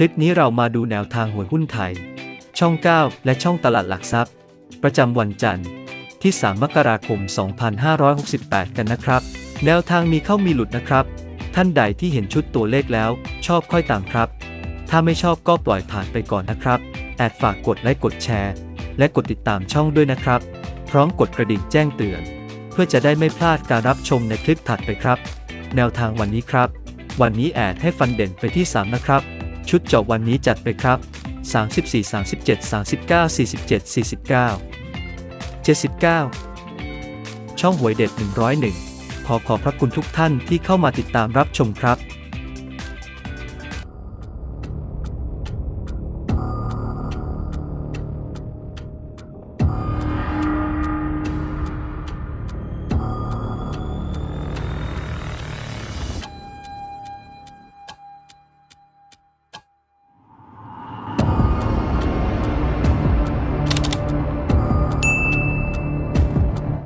ลิปนี้เรามาดูแนวทางหวยหุ้นไทย ช่อง 9 และช่องตลาดหลักทรัพย์ ประจำวันจันทร์ที่ 3 มกราคม 2568 กันนะครับ แนวทางมีเข้ามีหลุดนะครับ ท่านใดที่เห็นชุดตัวเลขแล้ว ชอบค่อยตามครับ ถ้าไม่ชอบก็ปล่อยผ่านไปก่อนนะครับแอดฝากกดไลค์กดแชร์ และกดติดตามช่องด้วยนะครับ พร้อมกดกระดิ่งแจ้งเตือน เพื่อจะได้ไม่พลาดการรับชมในคลิปถัดไปครับ แนวทางวันนี้ครับ วันนี้แอดให้ฟันเด่นไปที่ 3 นะครับ ชุดเจาะวันนี้จัดไปครับ 34 37 39 47 49 79 ช่องหวยเด็ด 101 ขอขอบพระคุณทุกท่านที่เข้ามาติดตามรับชมครับ